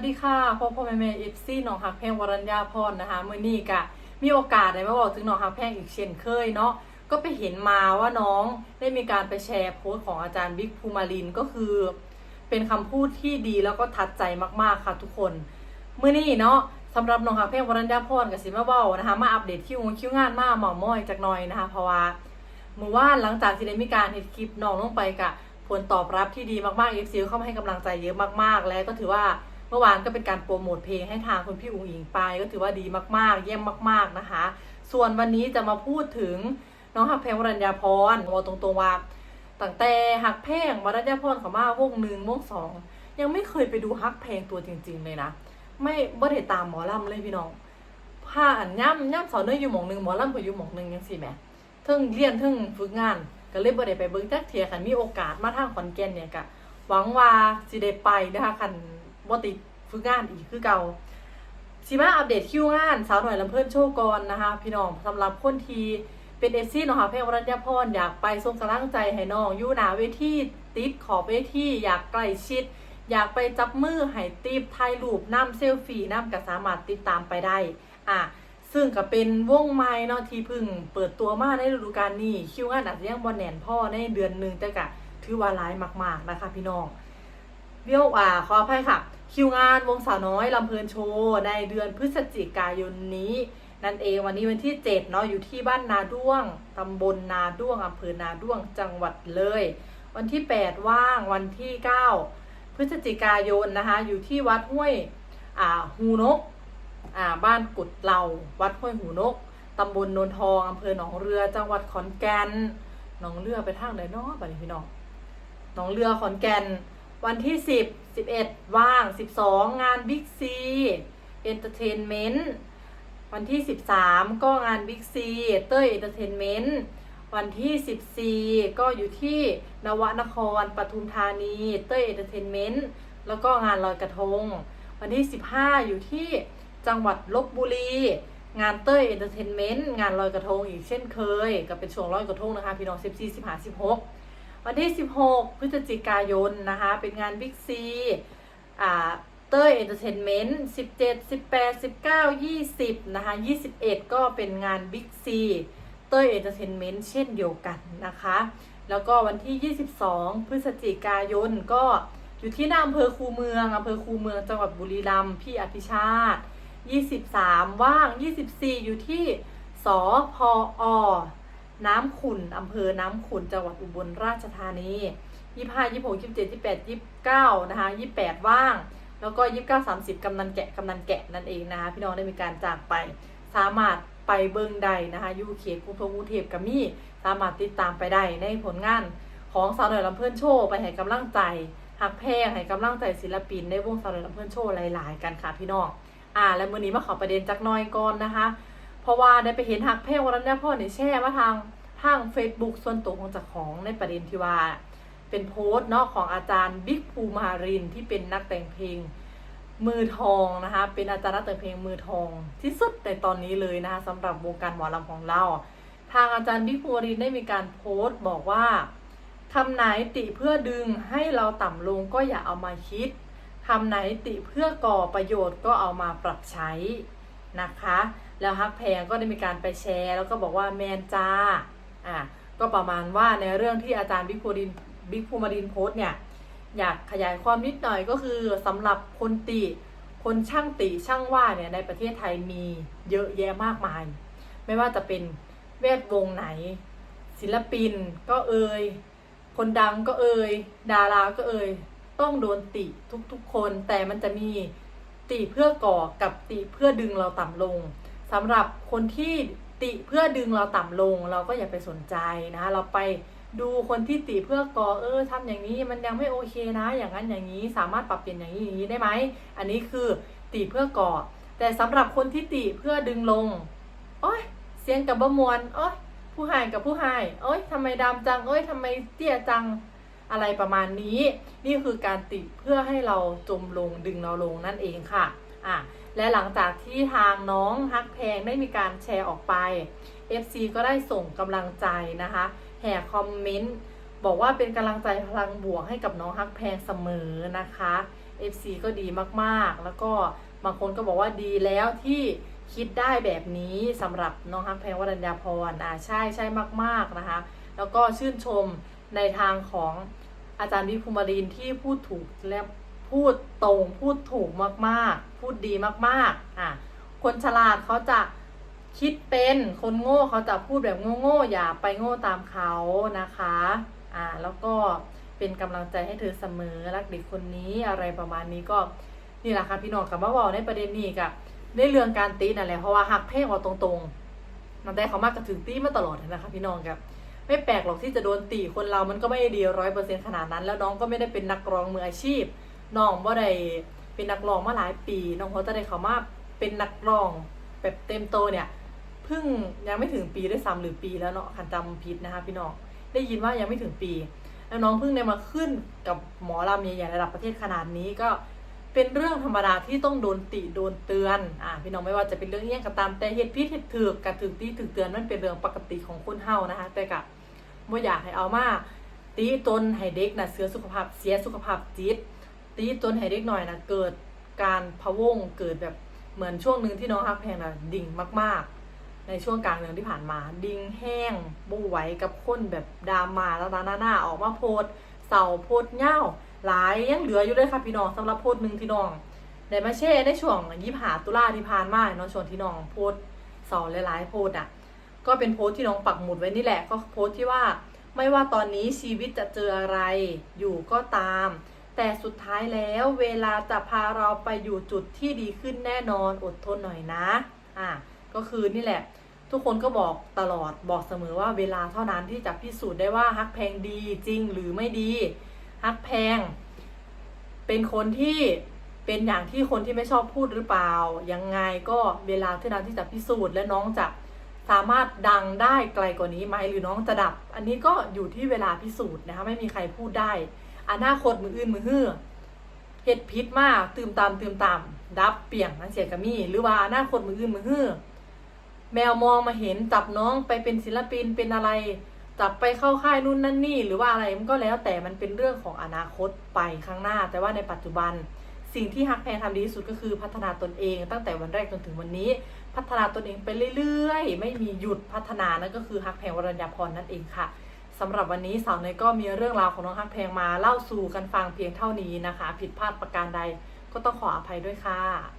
วัสดีค่ะพ่อพ่อแม่แม่เอฟซีน้องหักแพงวรัญญาพรนะคะเมื่อนี้กะมีโอกาสได้มาบอกถึงน้องหักแพงอีกเช่นเคยเนาะก็ไปเห็นมาว่าน้องได้มีการไปแชร์โพสต์ของอาจารย์บิ๊กภูมาลินก็คือ เป็นคำพูดที่ดีแล้วก็ทัดใจมากๆค่ะทุกคนเมื่อนี้เนาะสำหรับน้องหักแพงวรัญญาพรกับสิมาเบ้านะคะมาอัปเดตคิวงคิวงานมาหมอม้อยจากหน่อยนะคะเพราะว่าเมื่อวานหลังจากที่ได้มีการเห็นคลิปน้องลงไปกะผลตอบรับที่ดีมากๆเอฟซีเข้ามาให้กำลังใจเยอะมากๆ และก็ถือว่า เมื่อวานก็เป็นการโปรโมทเพลงให้ทางคุณพี่อุ๋งอิงไปก็ถือว่าดีมากๆ เยี่ยมมาก ๆนะคะ ส่วนวันนี้จะมาพูดถึงน้องหักแพงวรัญญาพรบอกตรงๆว่าตั้งแต่หักแพงวรัญญาพรเขามาวงหนึ่งวงสองยังไม่เคยไปดูฮักแพลงตัวจริง ๆ เลยนะ ไม่บ่ได้ตามหมอลำเลยพี่น้องผ้าอันย่ำย่ำสอนเนยอยู่หมองหนึ่งหมอลำก็อยู่หมองหนึ่งยังสิแมเทิงเรียนเทิงฝึกงานก็เลยบ่ได้ไปเบิ่งจักเทียคันมีโอกาสมาทางขอนแก่นเนี่ยก็หวังว่าสิได้ไปนะคะคัน บ่ติดฝึกงานอีกคือเก่าสิมาอัปเดตคิวงานสาวหน่อยลำเพิ่นโชว์ก่อนนะคะ พี่น้องสำหรับคนทีเป็นเอซี่เนาะค่ะเพลงวรัญญาพรอยากไปส่งกำลังใจให้น้องอยู่หนาเวทีติดขอบเวทีอยากใกล้ชิด อยากไปจับมือให้ติบถ่ายรูปน้ำเซลฟี่น้ำก็สามารถติดตามไปได้อะซึ่งก็เป็นวงไม้เนาะที่พึ่งเปิดตัวมาในฤดูกาลนี้คิวงานอาจจะยังบอแน่นพ่อในเดือนหนึ่งแต่กะถือว่าร้ายมาก ๆนะคะ พี่น้องเบี้ยวอ่าขออภัยค่ะ คิวงานวงสาวน้อยลำเพลินโชว์ในเดือนพฤศจิกายนนี้ นั่นเองวันนี้วันที่ 7 เนาะอยู่ที่บ้านนาด้วงตำบลนาด้วงอำเภอนาด้วงจังหวัดเลย วันที่ 8 ว่างวันที่ 9 พฤศจิกายนนะคะ อยู่ที่วัดห้วยอ่าฮูนกอ่าบ้านกุดเหล่าวัดห้วยหูนกตำบลโนนทองอำเภอหนองเรือจังหวัดขอนแก่นหนองเรือไปทางไหนเนาะบัดนี้พี่น้องหนองเรือขอนแก่น วันที่ 10 11 ว่าง 12 งานบิ๊กซีเอนเตอร์เทนเมนต์วันที่ 13 ก็งานบิ๊กซีเต้ยเอนเตอร์เทนเมนต์วันที่ 14 ก็อยู่ที่นวนครปทุมธานี เต้ยเอนเตอร์เทนเมนต์แล้วก็งานลอยกระทง วันที่ 15 อยู่ที่จังหวัดลบบุรี งานเต้ยเอนเตอร์เทนเมนต์งานลอยกระทงอีกเช่นเคย ก็เป็นช่วงลอยกระทงนะคะ พี่น้อง 14 15 16 วันที่ 16 พฤศจิกายนนะคะ เป็นงานบิ๊กซีอ่าเต้ยเอนเตอร์เทนเมนต์17 18 19 20 นะคะ 21 ก็เป็นงานบิ๊กซีเต้ยเอนเตอร์เทนเมนต์เช่นเดียวกันนะคะ แล้วก็วันที่ 22 พฤศจิกายนก็อยู่ที่หน้าอำเภอคูเมืองอำเภอคูเมืองจังหวัดบุรีรัมย์พี่อภิชาติ 23 ว่าง 24 อยู่ที่สพอ น้ำขุนอำเภอน้ำขุนจังหวัดอุบลราชธานี25 26 27 28 29นะคะ28ว่าง แล้วก็29 30กำนันแกะกำนันแกะนั่นเองนะคะพี่น้องได้มีการจากไป สามารถไปเบิงใดนะคะยูเขตกรุงเทพกรุงเทพกับมี่สามารถติดตามไปได้ในผลงานของสาวหน่อยลำเพื่อนโชว์ไปให้กำลังใจหักแพงให้กำลังใจศิลปินในวงสาวหน่อยลำเพื่อนโชว์หลาย ๆ กันค่ะพี่น้องอ่าแล้วมื้อนี้มาขอประเด็นจักน้อยก่อนนะคะ ราะว่าได้ไปเห็นหักแพงวันนั้นเนี่ยพ่อเนี่ยแช่มาทางทาง Facebook ส่วนตัวของเจ้าของในประเด็นที่ว่า เป็นโพสต์เนาะของอาจารย์บิ๊กภูมารินที่เป็นนักแต่งเพลงมือทองนะคะเป็นอาจารย์นักแต่งเพลงมือทองที่สุดในตอนนี้เลยนะคะสำหรับวงการหมอลำของเรา ทางอาจารย์บิ๊กภูมารินได้มีการโพสต์บอกว่าคำไหนติเพื่อดึงให้เราต่ำลงก็อย่าเอามาคิดคำไหนติเพื่อก่อประโยชน์ก็เอามาปรับใช้นะคะ แล้วฮักแพงก็ได้มีการไปแชร์ แล้วก็บอกว่าแมนจ้าอะก็ประมาณว่าในเรื่องที่อาจารย์บิ๊กภูรินบิ๊กภูมารินโพสเนี่ยอยากขยายความนิดหน่อยก็คือสำหรับคนติคนช่างติช่างว่าเนี่ยในประเทศไทยมีเยอะแยะมากมาย ไม่ว่าจะเป็นแวดวงไหน ศิลปินก็เอ่ยคนดังก็เอ่ยดาราก็เอ่ยต้องโดนติทุกๆคน แต่มันจะมีติเพื่อก่อกับติเพื่อดึงเราต่ำลง สำหรับคนที่ติเพื่อดึงเราต่ำลง เราก็อย่าไปสนใจนะคะ เราไปดูคนที่ติเพื่อก่อเออทำอย่างนี้มันยังไม่โอเคนะ อย่างนั้นอย่างนี้สามารถปรับเปลี่ยนอย่างนี้อย่างนี้ได้ไหมอันนี้คือติเพื่อก่อ แต่สำหรับคนที่ติเพื่อดึงลงโอ้ยเสียงกับบะมวนโอ้ยผู้หายกับผู้หายโอ้ยทำไมดำจังโอ้ยทำไมเตี้ยจังอะไรประมาณนี้ นี่คือการติเพื่อให้เราจมลงดึงเราลงนั่นเองค่ะอะ และหลังจากที่ทางน้องฮักแพงได้มีการแชร์ออกไป FC ก็ได้ส่งกำลังใจนะคะ แห่คอมเมนต์บอกว่าเป็นกำลังใจพลังบวกให้กับน้องฮักแพงเสมอนะคะ FC ก็ดีมากๆ แล้วก็บางคนก็บอกว่าดีแล้วที่คิดได้แบบนี้สำหรับน้องฮักแพงวรัญญาพรอ่าใช่ใช่มาก ๆนะคะ แล้วก็ชื่นชมในทางของอาจารย์วิภูมิรินที่พูดถูกและ พูดตรงพูดถูกมากๆ พูดดีมากๆ อะ คนฉลาดเขาจะคิดเป็นคนโง่เขาจะพูดแบบโง่ๆอย่าไปโง่ตามเขานะคะ อ่าแล้วก็เป็นกำลังใจให้เธอเสมอรักเด็กคนนี้อะไรประมาณนี้ก็นี่แหละค่ะพี่น้องกับมาบอกในประเด็นนี้กับในเรื่องการตีนั่นแหละเพราะว่าหักเพลงออกตรงๆมันได้เขามากกระถึงตีมาตลอดนะคะพี่น้องครับไม่แปลกหรอกที่จะโดนตีคนเรามันก็ไม่ดีร้อยเปอร์เซ็นต์ขนาดนั้น แล้วน้องก็ไม่ได้เป็นนักร้องมืออาชีพ น้องบ่ได้เป็นนักร้องมาหลายปี น้องเขาจะได้เขามาเป็นนักร้องแบบเต็มโตเนี่ยเพิ่งยังไม่ถึงปีด้วยซ้ำหรือปีแล้วเนาะคันจำผิดนะคะพี่น้องได้ยินว่ายังไม่ถึงปี แล้วน้องเพิ่งได้มาขึ้นกับหมอลำใหญ่ๆระดับประเทศขนาดนี้ก็เป็นเรื่องธรรมดาที่ต้องโดนติโดนเตือนอ่าพี่น้องไม่ว่าจะเป็นเรื่องเอี้ยงก็ตามแต่เหตุพิษเหตุถือกกับถึงตีถึงเตือนมันเป็นเรื่องปกติของคนเฮานะคะแต่กับบ่อยากให้เอามาตีตนให้เด็กนะเสียสุขภาพเสียสุขภาพจิต ตีตนให้เด็กหน่อยนะเกิดการพะวงเกิดแบบเหมือนช่วงหนึ่งที่น้องฮักแพงนะดิ่งมาก ๆ ในช่วงกลางเดือนที่ผ่านมา ดิ่งแห้งบูไหวกับคนแบบดรามาแล้วตาหน้าหน้าออกมาโพสเสาโพสเง่าหลายยังเหลืออยู่เลยค่ะพี่น้องสำหรับโพสหนึ่งที่น้องได้มาแช่ในช่วงยี่หาตุลาที่ผ่านมาเนาะช่วงที่น้องโพสเสาหลายๆโพสอะก็เป็นโพสที่น้องปักหมุดไว้นี่แหละก็โพสที่ว่าไม่ว่าตอนนี้ชีวิตจะเจออะไรอยู่ก็ตาม แต่สุดท้ายแล้วเวลาจะพาเราไปอยู่จุดที่ดีขึ้นแน่นอนอดทนหน่อยนะอะก็คือนี่แหละ ทุกคนก็บอกตลอดบอกเสมอว่าเวลาเท่านั้นที่จะพิสูจน์ได้ว่าฮักแพงดีจริงหรือไม่ดีฮักแพง เป็นคนที่เป็นอย่างที่คนที่ไม่ชอบพูดหรือเปล่า ยังไงก็เวลาเท่านั้นที่จะพิสูจน์และน้องจะสามารถดังได้ไกลกว่านี้ไหมหรือน้องจะดับ อันนี้ก็อยู่ที่เวลาพิสูจน์นะคะไม่มีใครพูดได้ อนาคตมืออื่นมือฮื้อเฮ็ดพิษมากตื่มตามตื่มตาม ดับเปี่ยงนั่นเสียกะมีหรือว่าอนาคตมืออื่นมือฮื้อแมวมองมาเห็นจับน้องไปเป็นศิลปินเป็นอะไร จับไปเข้าค่ายนู่นนั่นนี่หรือว่าอะไรมันก็แล้วแต่มันเป็นเรื่องของอนาคตไปข้างหน้า แต่ว่าในปัจจุบันสิ่งที่ฮักแพงทำดีที่สุดก็คือพัฒนาตนเอง ตั้งแต่วันแรกจนถึงวันนี้ พัฒนาตนเองไปเรื่อยๆ ไม่มีหยุดพัฒนานั่นก็คือฮักแพงวรัญญาพรนั่นเองค่ะ สำหรับวันนี้สาวเนยก็มีเรื่องราวของน้องฮักเพลงมาเล่าสู่กันฟังเพียงเท่านี้นะคะ ผิดพลาดประการใดก็ต้องขออภัยด้วยค่ะ